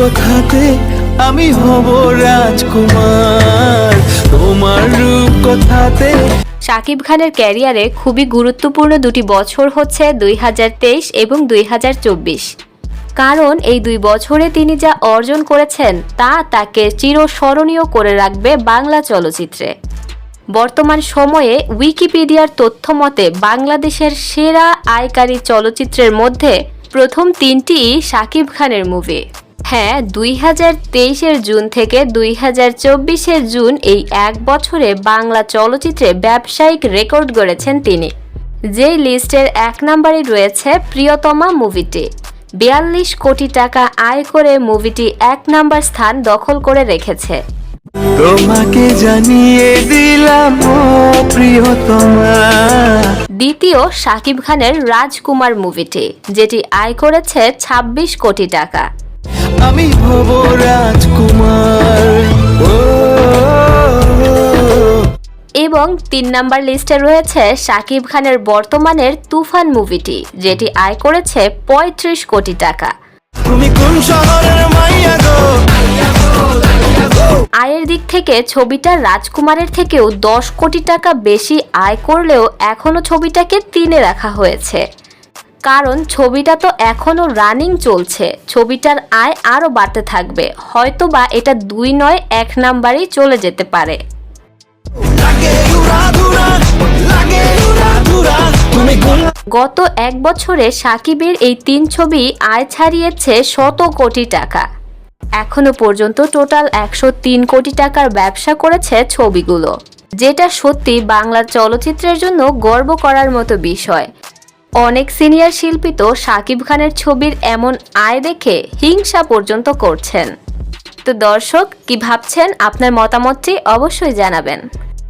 কথাতে আমি হব রাজকুমার। তোমার রূপ কথাতে শাকিব খানের ক্যারিয়ারে খুবই গুরুত্বপূর্ণ দুটি বছর হচ্ছে দুই হাজার তেইশ এবং দুই হাজার চব্বিশ। কারণ এই দুই বছরে তিনি যা অর্জন করেছেন, তা তাকে চিরস্মরণীয় করে রাখবে বাংলা চলচ্চিত্রে। বর্তমান সময়ে উইকিপিডিয়ার তথ্য মতে, বাংলাদেশের সেরা আয়কারী চলচ্চিত্রের মধ্যে প্রথম তিনটি শাকিব খানের মুভি। হ্যাঁ দুই হাজার তেইশের জুন থেকে দুই হাজার চব্বিশের জুন এই এক বছরে বাংলা চলচ্চিত্রে ব্যবসায়িক রেকর্ড গড়েছেন তিনি। যেই লিস্টের এক নম্বরে রয়েছে প্রিয়তমা মুভিটি। বিয়াল্লিশ কোটি টাকা আয় করে মুভিটি এক নাম্বার স্থান দখল করে রেখেছে। তোমাকে জানিয়ে দিলাম প্রিয়তমা। দ্বিতীয় শাকিব খানের রাজকুমার মুভিটি যেটি আয় করেছে ২৬ কোটি টাকা। আমি হব রাজকুমার। এবং তিন নাম্বার লিস্টে রয়েছে শাকিব খানের বর্তমানের তুফান মুভিটি যেটি আয় করেছে ৩৫ কোটি টাকা। তুমি কোন শহরের মাইয়া গো? আয়ের দিক থেকে ছবিটা রাজকুমারের থেকেও দশ কোটি টাকা বেশি আয় করলেও এখনও ছবিটাকে তিনে রাখা হয়েছে। কারণ ছবিটা তো এখনও রানিং চলছে। ছবিটার আয় আরও বাড়তে থাকবে। হয়তো বা এটা দুই নয়, এক নাম্বারেই চলে যেতে পারে। গত এক বছরে সাকিবের এই তিন ছবি আয় ছাড়িয়েছে শত কোটি টাকা। এখনও পর্যন্ত টোটাল একশো তিন কোটি টাকার ব্যবসা করেছে ছবিগুলো। যেটা সত্যি বাংলা চলচ্চিত্রের জন্য গর্ব করার মতো বিষয়। অনেক সিনিয়র শিল্পী তো সাকিব খানের ছবির এমন আয় দেখে হিংসা পর্যন্ত করছেন। তো দর্শক, কি ভাবছেন? আপনার মতামতটি অবশ্যই জানাবেন।